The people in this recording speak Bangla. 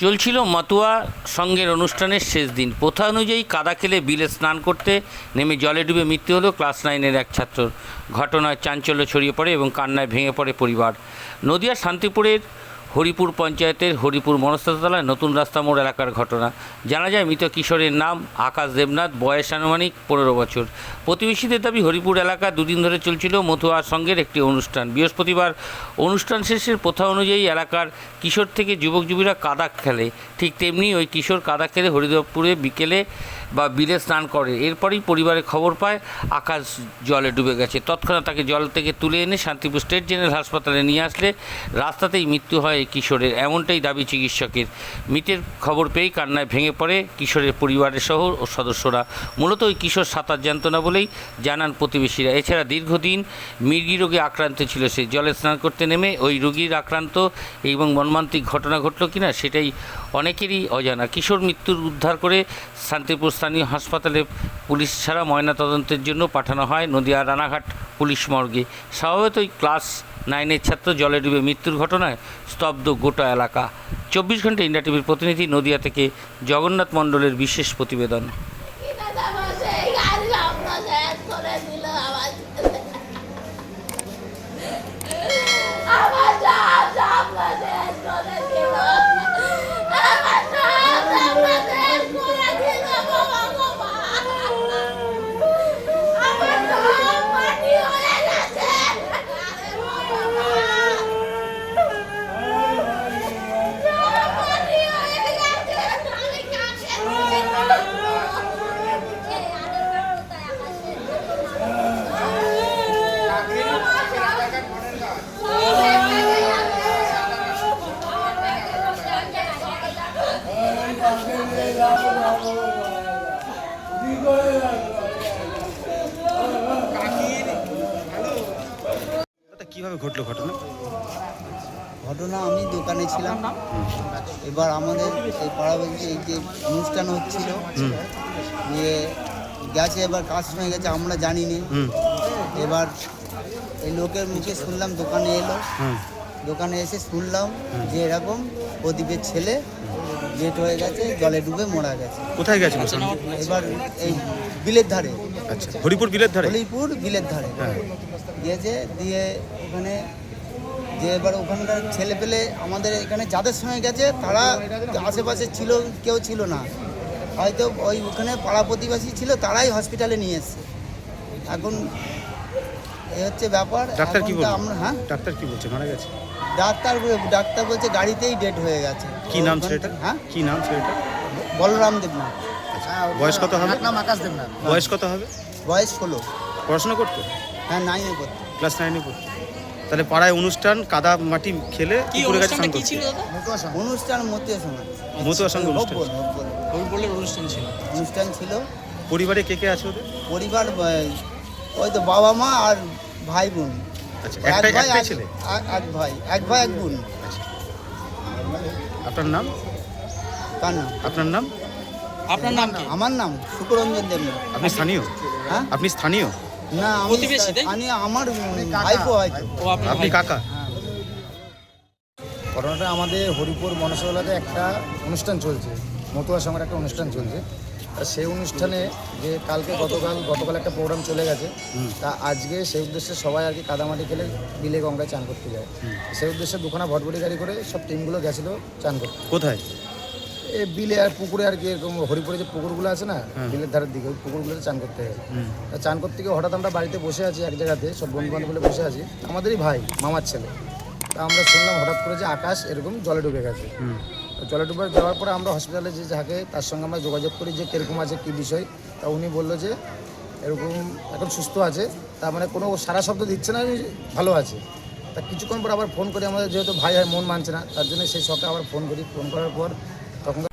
চলছিল মাতুয়া সঙ্গের অনুষ্ঠানের শেষ দিন। প্রথা অনুযায়ী কাদা খেলে বিলে স্নান করতে নেমে জলে ডুবে মৃত্যু হলো ক্লাস নাইনের এক ছাত্র ঘটনায় চাঞ্চল্য ছড়িয়ে পড়ে এবং কান্নায় ভেঙে পড়ে পরিবার। নদিয়া শান্তিপুরের হরিপুর পঞ্চায়েতের হরিপুর মনস্তাতলায় নতুন রাস্তা মোড় এলাকার ঘটনা। জানা যায়, মৃত কিশোরের নাম আকাশ দেবনাথ, বয়স আনুমানিক পনেরো বছর। প্রতিবেশীদের দাবি, হরিপুর এলাকা দুদিন ধরে চলছিল মতুয়া সঙ্গের একটি অনুষ্ঠান। বৃহস্পতিবার অনুষ্ঠান শেষের প্রথা অনুযায়ী এলাকার কিশোর থেকে যুবক যুবীরা কাদা খেলে। ঠিক তেমনি ওই কিশোর কাদা খেলে হরিদেবপুরে বিকেলে বা বিলে স্নান করে, এরপরেই পরিবারে খবর পায় আকাশ জলে ডুবে গেছে। তৎক্ষণাৎ তাকে জল থেকে তুলে এনে শান্তিপুর স্টেট জেনারেল হাসপাতালে নিয়ে আসলে রাস্তাতেই মৃত্যু হয় কিশোরের, এমনটাই দাবি চিকিৎসকের। মৃতের খবর পেয়েই কান্নায় ভেঙে পড়ে কিশোরের পরিবারের সহ ও সদস্যরা। মূলত ওই কিশোর সাঁতার জানত না বলেই জানান প্রতিবেশীরা। এছাড়া দীর্ঘদিন মির্গি রোগে আক্রান্ত ছিল সে, জলে স্নান করতে নেমে ওই রোগীর আক্রান্ত এবং মর্মান্তিক ঘটনা ঘটল কিনা সেটাই অনেকেরই অজানা। কিশোর মৃত্যুর উদ্ধার করে শান্তিপুর স্থানীয় হাসপাতালে পুলিশ ছাড়া ময়নাতদন্তের জন্য পাঠানো হয় নদিয়া রানাঘাট পুলিশ মর্গে। স্বভাবতই ক্লাস নাইনের ছাত্র জলে ডুবে মৃত্যুর ঘটনায় স্তব্ধ গোটা এলাকা। চব্বিশ ঘণ্টা ইন্ডিয়া টিভির প্রতিনিধি নদিয়া থেকে জগন্নাথ মণ্ডলের বিশেষ প্রতিবেদন। কীভাবে ঘটলো ঘটনা? ঘটনা আমি দোকানে ছিলাম। এবার আমাদের এই পাড়াবাড়িতে এই যে অনুষ্ঠান হচ্ছিল দিয়ে গেছে এবার কাজ হয়ে গেছে আমরা জানি নি এবার এই লোকের মুখে শুনলাম দোকানে এলো। দোকানে এসে শুনলাম যে এরকম প্রদীপের ছেলে ডেট হয়ে গেছে জলে ডুবে মরা গেছে। কোথায় গেছে এবার এই বিলের ধারে। আচ্ছা হরিপুর বিলের ধারে? হলিপুর বিলের ধারে। হ্যাঁ। গিয়েছে দিয়ে ওখানে যে এবার ওখানকার ছেলে পেলে আমাদের এখানে যাদের সঙ্গে গেছে তারা আশেপাশে ছিল কেউ ছিল না। হয়তো ওই ওখানে পাড়া প্রতিবাসী ছিল তারাই হসপিটালে নিয়ে এসছে। এখন এ হচ্ছে ব্যাপার। ডাক্তার কি বলছে? আমরা হ্যাঁ? ডাক্তার কি বলছে? মারা গেছে? ডাক্তার ডাক্তার বলছে গাড়িতেই ডেট হয়ে গেছে। কি নাম ছেলেটা হ্যাঁ? কি নাম ছেলেটা বলরাম দেবনাথ। বয়স কত হবে? নাম আকাশ দেবনাথ। বয়স কত হবে? বয়স ষোলো। পড়াশোনা করতো? হ্যাঁ নাইনে করতে ক্লাস নাইনে পড়তো? তাহলে পাড়ায় অনুষ্ঠান কাদা মাটি খেলে পুকুরে গেছে স্নান করতে অনুষ্ঠান মতীয় সমাজ মতুয়া সঙ্গে অনুষ্ঠান। হব্বল, হব্বল। অনুষ্ঠান ছিল। পরিবারে কে কে আছে ওদের? পরিবার ওই তো বাবা মা আর ভাই বোন। আচ্ছা এক একটাই ভাই একটাই এক- ছেলে? এক- এক ভাই। এক ভাই এক বোন। আপনার নাম? কার নাম? আপনার নাম? আপনার নাম আমার নাম সুকরঞ্জন দেবনাথ। আপনি স্থানীয়? হ্যাঁ? আপনি স্থানীয়? না আমি প্রতিবেশী, তাই? আমি আমার ভাইপো হয়তো ও আপনার আপনি ভাই। কাকা? ঘটনাটা আমাদের হরিপুর মনসাতলাতে একটা অনুষ্ঠান চলছে মতুয়া সঙ্গের একটা অনুষ্ঠান চলছে। তা সেই অনুষ্ঠানে যে কালকে গতকাল গতকাল একটা প্রোগ্রাম চলে গেছে। তা আজকে সেই উদ্দেশ্যে সবাই আর কি কাদামাটি খেলে বিলে গঙ্গায় চান করতে যায়। সেই উদ্দেশ্যে দুখানা ভটভটি গাড়ি করে সব টিমগুলো গেছিল চান করতে। কোথায়? এই বিলে আর পুকুরে আর কি এরকম হরিপুরে যে পুকুরগুলো আছে না বিলের ধারের দিকে ওই পুকুরগুলোতে চান করতে হয়। চান করতে গিয়ে হঠাৎ আমরা বাড়িতে বসে আছি এক জায়গাতে সব বন্ধু বান্ধবগুলো বসে আছি। আমাদেরই ভাই মামার ছেলে। তা আমরা শুনলাম হঠাৎ করে যে আকাশ এরকম জলে ডুবে গেছে। জলে ডুবে যাওয়ার পরে আমরা হসপিটালে যে থাকে তার সঙ্গে আমরা যোগাযোগ করি যে কীরকম আছে কী বিষয়। তা উনি বলল যে এরকম এখন সুস্থ আছে তার মানে কোনো সারা শব্দ দিচ্ছে না ভালো আছে। তা কিছুক্ষণ পর আবার ফোন করি আমাদের যেহেতু ভাই হয় মন মানছে না তার জন্য সেই শখে আবার ফোন করি। ফোন করার পর